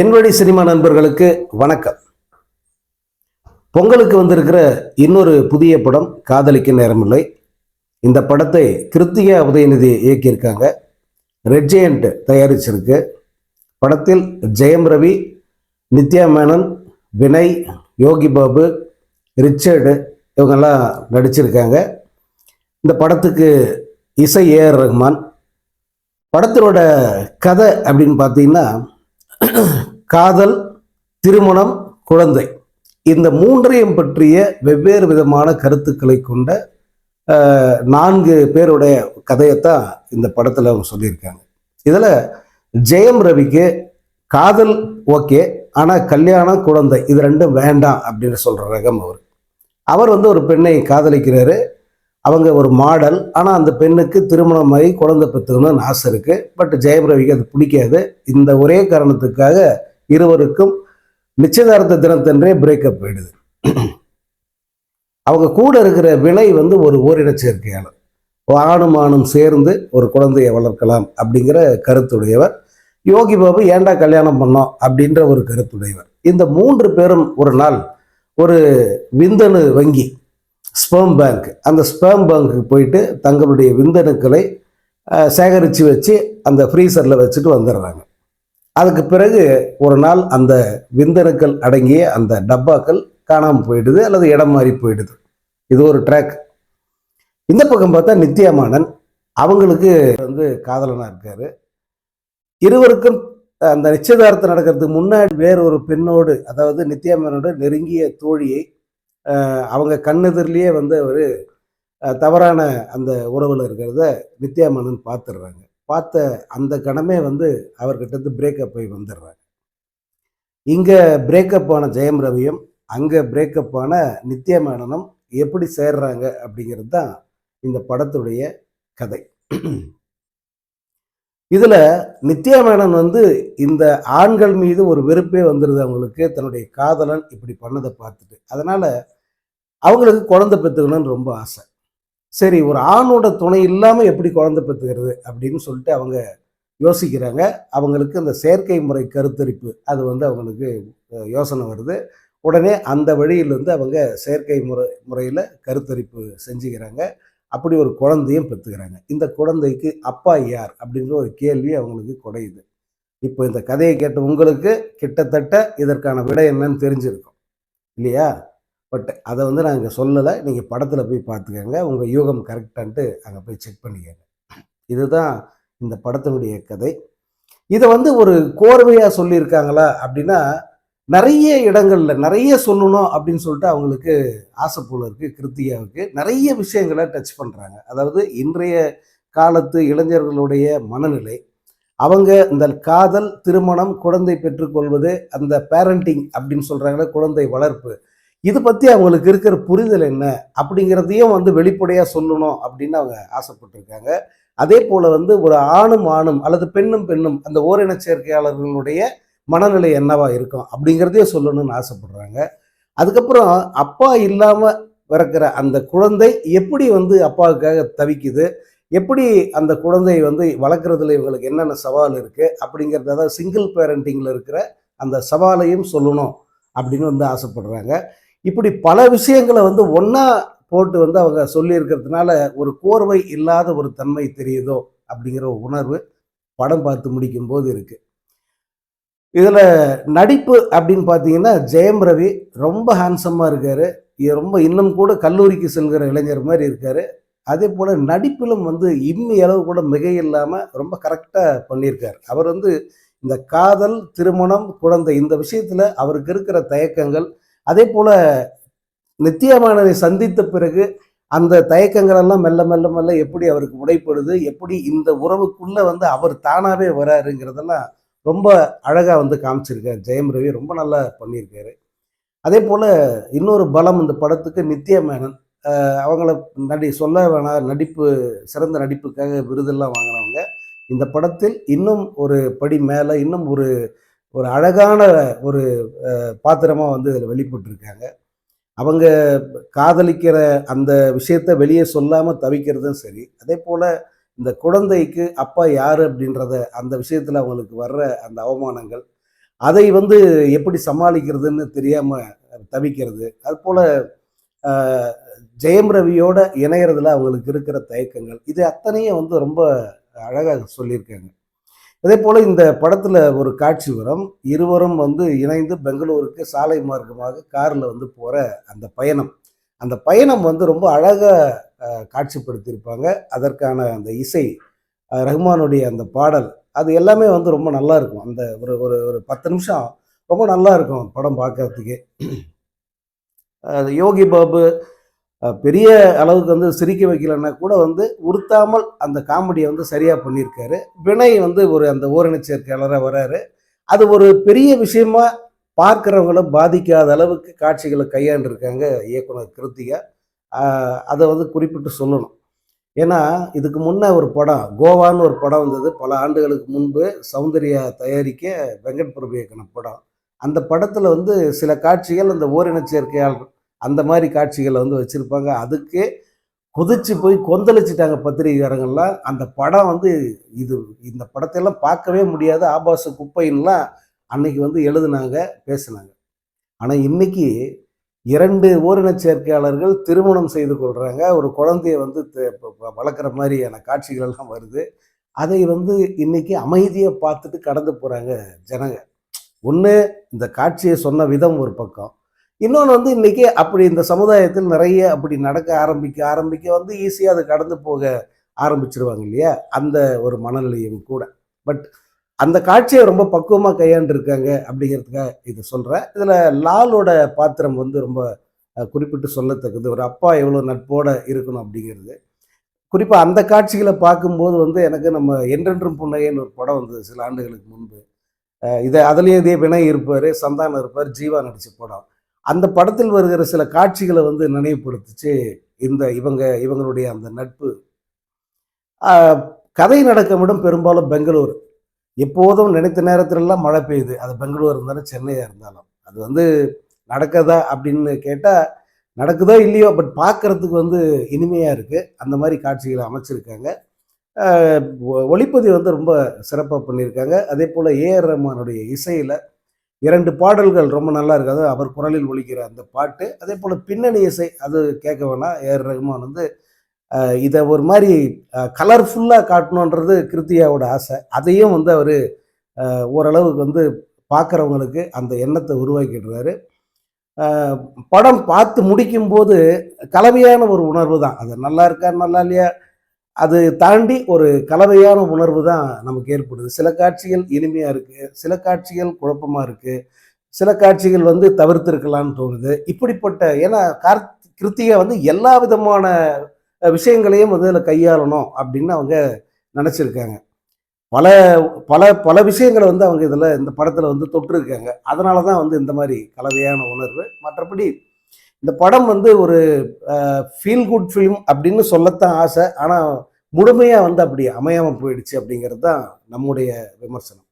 என்வழி cinema நண்பர்களுக்கு வணக்கம். பொங்கலுக்கு வந்திருக்கிற இன்னொரு புதிய படம் காதலிக்க நேரமில்லை. இந்த படத்தை கிருத்திகா உதயநிதி இயக்கியிருக்காங்க. ரெட் ஜெயண்ட் தயாரிச்சிருக்கு. படத்தில் ஜெயம் ரவி நித்யா மேனன் வினய் யோகி பாபு ரிச்சர்டு இவங்கெல்லாம் நடிச்சிருக்காங்க. இந்த படத்துக்கு இசை ஏஆர் ரஹ்மான் படத்தினோட கதை அப்படின்னு பார்த்தீங்கன்னா காதல் திருமணம் குழந்தை. இந்த மூன்றையும் பற்றிய வெவ்வேறு விதமான கருத்துக்களை கொண்ட நான்கு பேருடைய கதையைத்தான் இந்த படத்தில் அவங்க சொல்லியிருக்காங்க. இதில் ஜெயம் ரவிக்கு காதல் ஓகே ஆனால் கல்யாணம் குழந்தை இது ரெண்டும் வேண்டாம் அப்படின்னு சொல்கிற ரகம் அவர். அவர் வந்து ஒரு பெண்ணை காதலிக்கிறாரு. அவங்க ஒரு மாடல் ஆனால் அந்த பெண்ணுக்கு திருமணமாகி குழந்தை பெற்றுக்கணும்னு ஆசை இருக்குது பட் ஜெயம் ரவிக்கு அது பிடிக்காது. இந்த ஒரே காரணத்துக்காக இருவருக்கும் நிச்சயதார்த்த தினத்தன்றே பிரேக்கப் போயிடுது அவங்க கூட இருக்கிற விலை வந்து ஒரு ஓரிட சேர்க்கையாளர். ஆணும் ஆணும் சேர்ந்து ஒரு குழந்தையை வளர்க்கலாம் அப்படிங்கிற கருத்துடையவர். யோகி பாபு ஏன்டா கல்யாணம் பண்ணோம் அப்படின்ற ஒரு கருத்துடையவர். இந்த மூன்று பேரும் ஒரு நாள் ஒரு விந்தணு வங்கி ஸ்பேம் பேங்க் அந்த ஸ்பேம் பேங்க்கு போயிட்டு தங்களுடைய விந்தணுக்களை சேகரித்து வச்சு அந்த ஃப்ரீசரில் வச்சுட்டு வந்துடுறாங்க. அதுக்கு பிறகு ஒரு நாள் அந்த விந்தணுக்கள் அடங்கிய அந்த டப்பாக்கள் காணாமல் போயிடுது அல்லது இடம் மாறி போயிடுது. இது ஒரு ட்ராக் இந்த பக்கம் பார்த்தா நித்யாமானன் அவங்களுக்கு வந்து காதலனாக இருக்காரு. இருவருக்கும் அந்த நிச்சயதார்த்தம் நடக்கிறதுக்கு முன்னாடி வேற ஒரு பெண்ணோடு அதாவது நித்யாமனோட நெருங்கிய தோழியை அவங்க கண்ணெதிரிலேயே வந்து அவர் தவறான அந்த உறவில் இருக்கிறத நித்யாமனன் பார்த்துடுறாங்க. பார்த்த அந்த கணமே வந்து அவர்கிட்ட பிரேக்கப் ஆகி வந்துடுறாங்க இங்கே பிரேக்கப் ஆன ஜெயம் ரவியும் அங்கே பிரேக்கப் ஆன நித்யா மேனனும் எப்படி சேர்றாங்க அப்படிங்கிறது தான் இந்த படத்துடைய கதை. இதில் நித்யா மேனன் வந்து இந்த ஆண்கள் மீது ஒரு வெறுப்பே வந்துடுது அவங்களுக்கு தன்னுடைய காதலன் இப்படி பண்ணதை பார்த்துட்டு. அதனால் அவங்களுக்கு குழந்தை பெற்றுக்கணும்னு ரொம்ப ஆசை. சரி ஒரு ஆணோட துணை இல்லாமல் எப்படி குழந்தை பெற்றுக்கிறது அப்படின்னு சொல்லிட்டு அவங்க யோசிக்கிறாங்க. அவங்களுக்கு அந்த செயற்கை முறை கருத்தரிப்பு அது வந்து அவங்களுக்கு யோசனை வருது. உடனே அந்த வழியிலிருந்து அவங்க செயற்கை முறை முறையில் கருத்தரிப்பு செஞ்சுக்கிறாங்க. அப்படி ஒரு குழந்தையும் பெற்றுக்கிறாங்க இந்த குழந்தைக்கு அப்பா யார்? அப்படின்ற ஒரு கேள்வி அவங்களுக்கு குறையுது இப்போ இந்த கதையை கேட்ட உங்களுக்கு கிட்டத்தட்ட இதற்கான விடை என்னன்னு தெரிஞ்சிருக்கும். இல்லையா? பட் அதை வந்து நான் இங்கே சொல்லலை. நீங்கள் படத்தில் போய் பார்த்துக்கோங்க உங்கள் யூகம் கரெக்டான்ட்டு அங்கே போய் செக் பண்ணிக்கோங்க. இதுதான் இந்த படத்தினுடைய கதை. இதை வந்து ஒரு கோர்வையாக சொல்லியிருக்காங்களா அப்படின்னா நிறைய இடங்களில் நிறைய சொல்லணும் அப்படின்னு சொல்லிட்டு அவங்களுக்கு ஆசை போல இருக்குது கிருத்திகாவுக்கு நிறைய விஷயங்களை டச் பண்ணுறாங்க அதாவது இன்றைய காலத்து இளைஞர்களுடைய மனநிலை அவங்க இந்த காதல் திருமணம் குழந்தை பெற்றுக்கொள்வது அந்த பேரண்டிங் அப்படின்னு சொல்கிறாங்களே குழந்தை வளர்ப்பு. இது பற்றி அவங்களுக்கு இருக்கிற புரிதல் என்ன அப்படிங்கிறதையும் வந்து வெளிப்படையாக சொல்லணும் அப்படின்னு அவங்க ஆசைப்பட்டிருக்காங்க. அதே போல் வந்து ஒரு ஆணும் ஆணும் அல்லது பெண்ணும் பெண்ணும் அந்த ஓரின சேர்க்கையாளர்களுடைய மனநிலை என்னவா இருக்கும் அப்படிங்கிறதையும் சொல்லணும்னு ஆசைப்படுறாங்க. அதுக்கப்புறம் அப்பா இல்லாமல் பிறக்கிற அந்த குழந்தை எப்படி வந்து அப்பாவுக்காக தவிக்குது? எப்படி அந்த குழந்தையை வந்து வளர்க்குறதுல இவங்களுக்கு என்னென்ன சவால் இருக்குது அப்படிங்கிறத அதாவது சிங்கிள் பேரண்டிங்கில் இருக்கிற அந்த சவாலையும் சொல்லணும் அப்படின்னு வந்து ஆசைப்படுறாங்க. இப்படி பல விஷயங்களை வந்து ஒன்றா போட்டு வந்து அவங்க சொல்லியிருக்கிறதுனால ஒரு கோர்வை இல்லாத ஒரு தன்மை தெரியுதோ அப்படிங்கிற ஒரு உணர்வு படம் பார்த்து முடிக்கும் போது இருக்குது இதில் நடிப்பு அப்படின்னு பார்த்தீங்கன்னா ஜெயம் ரவி ரொம்ப ஹேண்ட்ஸமாக இருக்கார். ரொம்ப இன்னும் கூட கல்லூரிக்கு செல்கிற இளைஞர் மாதிரி இருக்கார். அதே போல் நடிப்பிலும் வந்து இம்மி அளவு கூட மிகை இல்லாமல் ரொம்ப கரெக்டாக பண்ணியிருக்கார். அவர் வந்து இந்த காதல் திருமணம் குழந்தை இந்த விஷயத்தில் அவருக்கு இருக்கிற தயக்கங்கள் அதே போல் நித்தியமானதை சந்தித்த பிறகு அந்த தயக்கங்கள் எல்லாம் மெல்ல மெல்ல மெல்ல எப்படி அவருக்கு உடைப்படுது எப்படி இந்த உறவுக்குள்ளே வந்து அவர் தானாகவே வராருங்கிறதெல்லாம் ரொம்ப அழகாக வந்து காமிச்சிருக்காரு. ஜெயம் ரவி ரொம்ப நல்லா பண்ணியிருக்காரு. அதே போல் இன்னொரு பலம் இந்த படத்துக்கு நித்யா மேனன். அவங்கள நடி சொல்ல வேணாம் நடிப்பு சிறந்த நடிப்புக்காக விருதெல்லாம் வாங்கினவங்க இந்த படத்தில் இன்னும் ஒரு படி மேலே இன்னும் ஒரு ஒரு அழகான ஒரு பாத்திரமாக வந்து இதில் வெளிப்பட்டிருக்காங்க. அவங்க காதலிக்கிற அந்த விஷயத்த வெளியே சொல்லாமல் தவிக்கிறதும் சரி. அதே போல் இந்த குழந்தைக்கு அப்பா யார் அப்படின்றத அந்த விஷயத்தில் அவங்களுக்கு வர்ற அந்த அவமானங்கள் அதை வந்து எப்படி சமாளிக்கிறதுன்னு தெரியாமல் தவிக்கிறது. அதுபோல் ஜெயம் ரவியோட இணையறதுல அவங்களுக்கு இருக்கிற தயக்கங்கள். இது அத்தனையும் வந்து ரொம்ப அழகாக சொல்லியிருக்காங்க. அதே போல் இந்த படத்தில் ஒரு காட்சி வரும். இருவரும் வந்து இணைந்து பெங்களூருக்கு சாலை மார்க்கமாக காரில் வந்து போகிற அந்த பயணம். அந்த பயணம் வந்து ரொம்ப அழகாக காட்சிப்படுத்தியிருப்பாங்க. அதற்கான அந்த இசை ரஹ்மானுடைய அந்த பாடல் அது எல்லாமே வந்து ரொம்ப நல்லா இருக்கும். அந்த ஒரு ஒரு ஒரு பத்து நிமிஷம் ரொம்ப நல்லா இருக்கும் படம் பார்க்கறதுக்கே. அது யோகி பாபு பெரிய அளவுக்கு வந்து சிரிக்க வைக்கலன்னா கூட வந்து உறுத்தாமல் அந்த காமெடியை வந்து சரியாக பண்ணியிருக்காரு. வினய் வந்து ஒரு அந்த ஓரணி சேர்க்கையாளராக வராரு. அது ஒரு பெரிய விஷயமா பார்க்குறவங்கள பாதிக்காத அளவுக்கு காட்சிகளை கையாண்டிருக்காங்க இயக்குனர் கிருத்திகா. அதை வந்து குறிப்பிட்டு சொல்லணும். ஏன்னா இதுக்கு முன்னே ஒரு படம் கோவான்னு ஒரு படம் வந்தது. பல ஆண்டுகளுக்கு முன்பு சௌந்தர்யா தயாரிக்க வெங்கட் பிரபு இயக்கின படம். அந்த படத்தில் வந்து சில காட்சிகள் அந்த ஓரின சேர்க்கையாளர் அந்த மாதிரி காட்சிகளை வந்து வச்சுருப்பாங்க. அதுக்கே குதிச்சு போய் கொந்தளிச்சிட்டாங்க பத்திரிகைக்காரங்கள்லாம் அந்த படம் வந்து இது இந்த படத்தையெல்லாம் பார்க்கவே முடியாது. ஆபாச குப்பைன்னுலாம் அன்னைக்கு வந்து எழுதுனாங்க பேசினாங்க. ஆனால் இன்னைக்கு இரண்டு ஓரின சேர்க்கையாளர்கள் திருமணம் செய்து கொள்கிறாங்க ஒரு குழந்தைய வந்து வளர்க்குற மாதிரியான காட்சிகள் எல்லாம் வருது. அதை வந்து இன்னைக்கு அமைதியாக பார்த்துட்டு கடந்து போகிறாங்க ஜனங்க. ஒன்று இந்த காட்சியை சொன்ன விதம் ஒரு பக்கம். இன்னொன்று வந்து இன்றைக்கி அப்படி இந்த சமுதாயத்தில் நிறைய அப்படி நடக்க ஆரம்பிக்க ஆரம்பிக்க வந்து ஈஸியாக அது கடந்து போக ஆரம்பிச்சிருவாங்க இல்லையா? அந்த ஒரு மனநிலையும் கூட. பட் அந்த காட்சியை ரொம்ப பக்குவமாக கையாண்டுருக்காங்க அப்படிங்கிறதுக்காக இதை சொல்கிறேன் இதில் லாலோட பாத்திரம் வந்து ரொம்ப குறிப்பிட்டு சொல்லத்தக்கது. ஒரு அப்பா எவ்வளோ நட்போட இருக்கணும் அப்படிங்கிறது. குறிப்பாக அந்த காட்சிகளை பார்க்கும்போது வந்து எனக்கு நம்ம என்றென்றும் புன்னகைன்னு ஒரு படம் வந்தது சில ஆண்டுகளுக்கு முன்பு. இதை அதுலேயும் இதே வினய் இருப்பார் சந்தானம் இருப்பார் ஜீவா நடித்த படம். அந்த படத்தில் வருகிற சில காட்சிகளை வந்து நினைவுபடுத்துச்சு இந்த இவங்க இவங்களுடைய அந்த நட்பு. கதை நடக்கும் இடம் பெரும்பாலும் பெங்களூர். எப்போதும் நினைத்த நேரத்திலெல்லாம் மழை பெய்யுது. அது பெங்களூர் இருந்தாலும் சென்னையாக இருந்தாலும். அது வந்து நடக்குதா அப்படின்னு கேட்டால் நடக்குதோ இல்லையோ பட் பார்க்குறதுக்கு வந்து இனிமையாக இருக்குது அந்த மாதிரி காட்சிகளை அமைச்சிருக்காங்க. ஒளிப்பதிவு வந்து ரொம்ப சிறப்பாக பண்ணியிருக்காங்க. அதே போல் ஏஆர் ரஹ்மானுடைய இசையில் இரண்டு பாடல்கள் ரொம்ப நல்லா இருக்காது அவர் குரலில் ஒழிக்கிற அந்த பாட்டு. அதே போல் பின்னணி இசை அது கேட்க வேணாம். ஏர் ரஹ்மான் வந்து இதை ஒரு மாதிரி கலர்ஃபுல்லாக காட்டணுன்றது கிருத்தியாவோட ஆசை. அதையும் வந்து அவர் ஓரளவுக்கு வந்து பார்க்குறவங்களுக்கு அந்த எண்ணத்தை உருவாக்கிடுறாரு. படம் பார்த்து முடிக்கும்போது கலவையான ஒரு உணர்வு தான். அது நல்லா இருக்கா நல்லா இல்லையா? அது தாண்டி ஒரு கலவையான உணர்வு தான் நமக்கு ஏற்படுது. சில காட்சிகள் இனிமையாக இருக்குது சில காட்சிகள் குழப்பமாக இருக்குது சில காட்சிகள் வந்து தவிர்த்திருக்கலாம்னு தோணுது. இப்படிப்பட்ட ஏன்னா கார்த் கிருத்திகா வந்து எல்லா விதமான விஷயங்களையும் வந்து அதில் கையாளணும் அப்படின்னு அவங்க நினச்சிருக்காங்க. பல பல பல விஷயங்களை வந்து அவங்க இதில் இந்த படத்தில் வந்து தொட்டிருக்காங்க. அதனால தான் வந்து இந்த மாதிரி கலவையான உணர்வு. மற்றபடி இந்த படம் வந்து ஒரு ஃபீல் குட் ஃபிலிம் அப்படின்னு சொல்லத்தான் ஆசை. ஆனால் முழுமையாக வந்து அப்படி அமையாமல் போயிடுச்சு அப்படிங்கிறது தான் நம்முடைய விமர்சனம்.